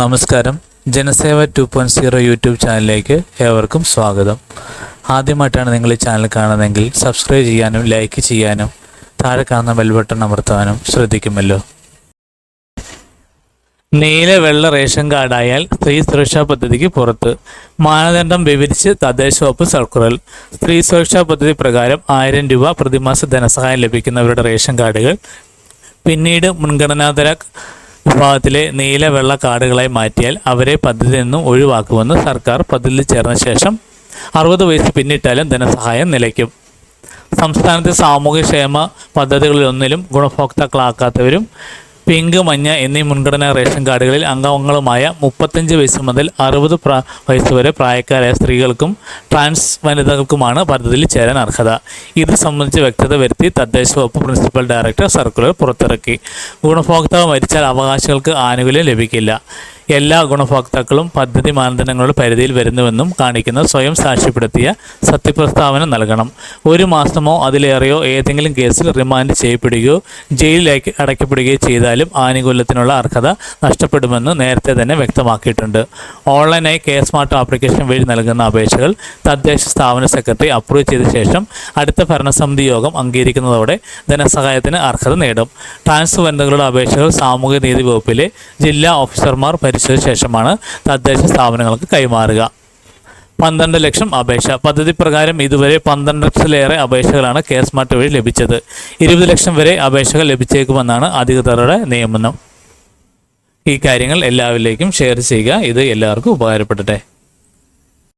നമസ്കാരം. Janaseva two point zero YouTube ചാനലിലേക്ക് ഏവർക്കും സ്വാഗതം. ആദ്യമായിട്ടാണ് നിങ്ങൾ ഈ ചാനൽ കാണുന്നതെങ്കിൽ സബ്സ്ക്രൈബ് ചെയ്യാനും ലൈക്ക് ചെയ്യാനും താഴെ കാണുന്ന ബെൽ ബട്ടൺ അമർത്താനും ശ്രദ്ധിക്കുമല്ലോ. നീല വെള്ള റേഷൻ കാർഡായാൽ സ്ത്രീ സുരക്ഷാ പദ്ധതിക്ക് പുറത്ത്. മാനദണ്ഡം വിവരിച്ച് തദ്ദേശ വകുപ്പ് സർക്കുലർ. സ്ത്രീ സുരക്ഷാ പദ്ധതി പ്രകാരം ആയിരം രൂപ പ്രതിമാസ ധനസഹായം ലഭിക്കുന്നവരുടെ റേഷൻ കാർഡുകൾ പിന്നീട് മുൻഗണനാതര വിഭാഗത്തിലെ നീല വെള്ള കാർഡുകളായി മാറ്റിയാൽ അവരെ പദ്ധതിയിൽ നിന്നും ഒഴിവാക്കുമെന്ന് സർക്കാർ പദ്ധതിയിൽ ചേർന്ന ശേഷം അറുപത് വയസ്സ് പിന്നിട്ടാലും ധനസഹായം നിലയ്ക്കും. സംസ്ഥാനത്തെ സാമൂഹ്യക്ഷേമ പദ്ധതികളിലൊന്നിലും ഗുണഭോക്താക്കളാക്കാത്തവരും പിങ്ക് മഞ്ഞ എന്നീ മുൻഗണനാ റേഷൻ കാർഡുകളിൽ അംഗങ്ങളുമായ മുപ്പത്തഞ്ച് വയസ്സ് മുതൽ അറുപത് വയസ്സ് വരെ പ്രായക്കാരായ സ്ത്രീകൾക്കും ട്രാൻസ് വനിതകൾക്കുമാണ് പദ്ധതിയിൽ ചേരാൻ അർഹത. ഇത് സംബന്ധിച്ച് വ്യക്തത വരുത്തി തദ്ദേശ വകുപ്പ് പ്രിൻസിപ്പൽ ഡയറക്ടർ സർക്കുലർ പുറത്തിറക്കി. ഗുണഭോക്താവ് മരിച്ചാൽ അവകാശികൾക്ക് ആനുകൂല്യം ലഭിക്കില്ല. എല്ലാ ഗുണഭോക്താക്കളും പദ്ധതി മാനദണ്ഡങ്ങളുടെ പരിധിയിൽ വരുന്നുവെന്നും കാണിക്കുന്ന സ്വയം സാക്ഷ്യപ്പെടുത്തിയ സത്യപ്രസ്താവന നൽകണം. ഒരു മാസമോ അതിലേറെയോ ഏതെങ്കിലും കേസിൽ റിമാൻഡ് ചെയ്യപ്പെടുകയോ ജയിലിലേക്ക് അടയ്ക്കപ്പെടുകയോ ചെയ്താലും ആനുകൂല്യത്തിനുള്ള അർഹത നഷ്ടപ്പെടുമെന്ന് നേരത്തെ തന്നെ വ്യക്തമാക്കിയിട്ടുണ്ട്. ഓൺലൈനായി കെ സ്മാർട്ട് ആപ്ലിക്കേഷൻ വഴി നൽകുന്ന അപേക്ഷകൾ തദ്ദേശ സ്ഥാപന സെക്രട്ടറി അപ്രൂവ് ചെയ്ത ശേഷം അടുത്ത ഭരണസമിതി യോഗം അംഗീകരിക്കുന്നതോടെ ധനസഹായത്തിന് അർഹത നേടും. ട്രാൻസ് വനിതകളുടെ അപേക്ഷകൾ സാമൂഹ്യനീതി വകുപ്പിലെ ജില്ലാ ഓഫീസർമാർ പരിശോധിച്ച ശേഷമാണ് തദ്ദേശ സ്ഥാപനങ്ങൾക്ക് കൈമാറുക. പന്ത്രണ്ട് ലക്ഷം അപേക്ഷ. പദ്ധതി പ്രകാരം ഇതുവരെ പന്ത്രണ്ട് ലക്ഷത്തിലേറെ അപേക്ഷകളാണ് കെ സ്മാർട്ട് വഴി ലഭിച്ചത്. ഇരുപത് ലക്ഷം വരെ അപേക്ഷകൾ ലഭിച്ചേക്കുമെന്നാണ് അധികൃതരുടെ നിയമനം. ഈ കാര്യങ്ങൾ എല്ലാവരിലേക്കും ഷെയർ ചെയ്യുക. ഇത് എല്ലാവർക്കും ഉപകാരപ്പെടട്ടെ.